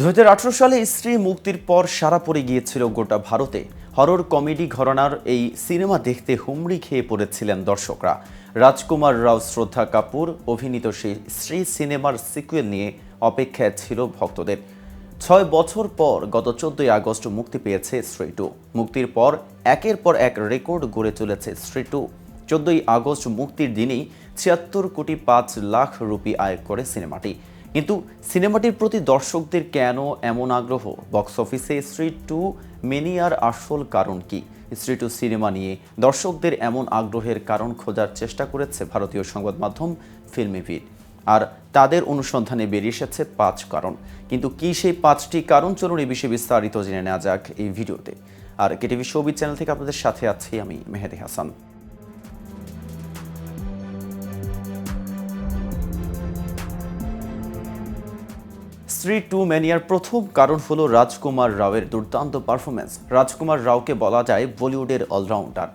দু হাজার আঠারো সালে স্ত্রী মুক্তির পর সারা পড়ে গিয়েছিল গোটা ভারতে। হরর কমেডি ঘরানার এই সিনেমা দেখতে হুমড়ি খেয়ে পড়েছিলেন দর্শকরা। রাজকুমার রাও শ্রদ্ধা কাপুর, অভিনীত সেই স্ত্রী সিনেমার সিকুয়েল নিয়ে অপেক্ষায় ছিল ভক্তদের। ছয় বছর পর গত চোদ্দই আগস্ট মুক্তি পেয়েছে স্ত্রী টু। মুক্তির পর একের পর এক রেকর্ড গড়ে চলেছে স্ত্রী টু। চোদ্দই আগস্ট মুক্তির দিনেই ছিয়াত্তর কোটি পাঁচ লাখ রুপি আয় করে সিনেমাটি। কিন্তু সিনেমাটির প্রতি দর্শকদের কেন এমন আগ্রহ? বক্স অফিসে স্ট্রিট টু মেনিয়ার আসল কারণ কি? স্ত্রী টু সিনেমা নিয়ে দর্শকদের এমন আগ্রহের কারণ খোঁজার চেষ্টা করেছে ভারতীয় সংবাদ মাধ্যম ফিল্মিভিড আর তাদের অনুসন্ধানে বেরিয়ে এসেছে পাঁচ কারণ। কিন্তু কি সেই পাঁচটি কারণ? চলুন এই বিষয়ে বিস্তারিত জেনে নেওয়া যাক এই ভিডিওতে। আর কেটিভি শোবিজ চ্যানেল থেকে আপনাদের সাথে আছি আমি মেহেদি হাসান। স্ত্রী টু ম্যানিয়ার প্রথম কারণ হলো রাজকুমার রাওয়ের দুর্দান্ত পারফরমেন্স রাজকুমার রাওকে বলা যায় বলিউডের অলরাউন্ডার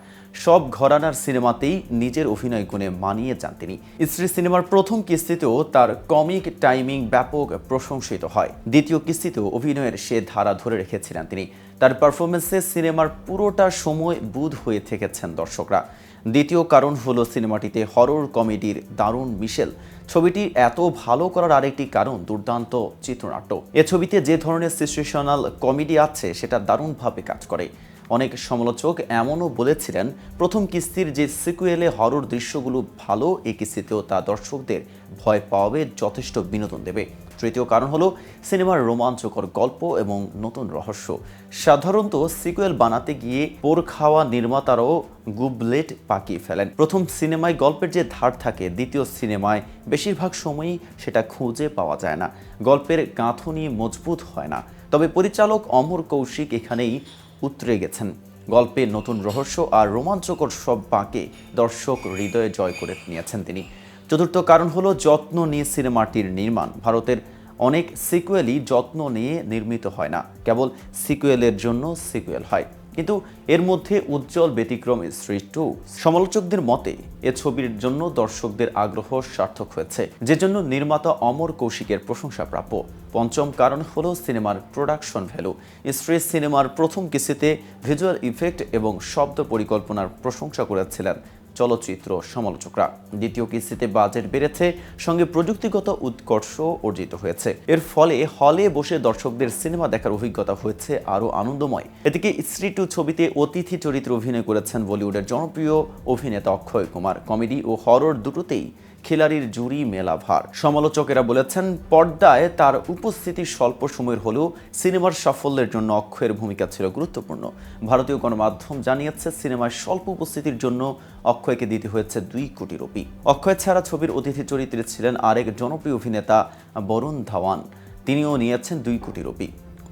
সব ঘরানার সিনেমাতেই নিজের অভিনয় গুণে মানিয়ে যান তিনি। স্ত্রী সিনেমার প্রথম কিস্তিতেও তার কমিক টাইমিং ব্যাপক প্রশংসিত হয়। দ্বিতীয় কিস্তিতেও অভিনয়ের সে ধারা ধরে রেখেছিলেন তিনি। তার পারফরমেন্সে সিনেমার পুরোটা সময় বুধ হয়ে থেকেছেন দর্শকরা। দ্বিতীয় কারণ হলো সিনেমাটিতে হরর কমেডির দারুণ মিশেল। ছবিটি এত ভালো করার আরেকটি কারণ, দুর্দান্ত চিত্রনাট্য। এ ছবিতে যে ধরনের সিচুয়েশনাল কমেডি আছে, সেটা দারুণভাবে কাজ করে। অনেক সমালোচক এমনও বলেছিলেন, প্রথম কিস্তির যে সিকুয়েলে হরর দৃশ্যগুলো ভালো এই কিস্তিতেও তা দর্শকদের ভয় পাওয়াবে, যথেষ্ট বিনোদন দেবে। তৃতীয় কারণ হলো সিনেমার রোমাঞ্চকর গল্প এবং নতুন রহস্য। সাধারণত সিকুয়েল বানাতে গিয়ে পোর খাওয়া নির্মাতারাও গুবলেট পাকিয়ে ফেলেন। প্রথম সিনেমায় গল্পের যে ধার থাকে, দ্বিতীয় সিনেমায় বেশিরভাগ সময়ই সেটা খুঁজে পাওয়া যায় না। গল্পের গাঁথনি মজবুত হয় না। তবে পরিচালক অমর কৌশিক এখানেই উতরে গেছেন। গল্পে নতুন রহস্য আর রোমাঞ্চকর সব বাঁকে দর্শক হৃদয়ে জয় করে নিয়েছেন তিনি। চতুর্থ কারণ হলো যত্ন নিয়ে সিনেমাটির নির্মাণ। ভারতের অনেক সিকুয়েলই যত্ন নিয়ে নির্মিত হয় না। কেবল সিকুয়েলের জন্য সিকুয়েল হয়। কিন্তু এর মধ্যে উজ্জ্বল ব্যতিক্রম স্ত্রী টু সমালোচকদের মতে, এ ছবির জন্য দর্শকদের আগ্রহ সার্থক হয়েছে, যে জন্য নির্মাতা অমর কৌশিকের প্রশংসা প্রাপ্য। পঞ্চম কারণ হল সিনেমার প্রোডাকশন ভ্যালু। স্ত্রী সিনেমার প্রথম কিস্তিতে ভিজুয়াল ইফেক্ট এবং শব্দ পরিকল্পনার প্রশংসা করেছিলেন চলচ্চিত্র সমালোচকরা। দ্বিতীয় কিস্তিতে বাজেট বেড়েছে, সঙ্গে প্রযুক্তিগত উৎকর্ষ অর্জিত হয়েছে। এর ফলে হলে বসে দর্শকদের সিনেমা দেখার অভিজ্ঞতা হয়েছে আরও আনন্দময়। এদিকে স্ত্রী টু ছবিতে অতিথি চরিত্রে অভিনয় করেছেন বলিউডের জনপ্রিয় অভিনেতা অক্ষয় কুমার। কমেডি ও হরর দুটোতেই খিলাড়ির জুরি মেলা ভার সমালোচকেরা বলেছেন, পর্দায় তার উপস্থিতি স্বল্প সময়ের হলেও সিনেমার সাফল্যের জন্য অক্ষয়ের ভূমিকা ছিল গুরুত্বপূর্ণ। ভারতীয় গণমাধ্যম জানিয়েছে, সিনেমায় স্বল্প উপস্থিতির জন্য অক্ষয়কে দিতে হয়েছে দুই কোটি রুপি। অক্ষয় ছাড়া ছবির অতিথি চরিত্রে ছিলেন আরেক জনপ্রিয় অভিনেতা বরুণ ধাওয়ান। তিনিও নিয়েছেন দুই কোটি রুপি।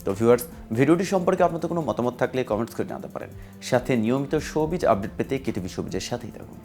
তো ভিউয়ার্স ভিডিওটি সম্পর্কে আপনাদের কোনো মতামত থাকলে কমেন্টস করে জানাতে পারেন। সাথে নিয়মিত শোবিজ আপডেট পেতে কেটিভি শোবিজের সাথেই থাকুন।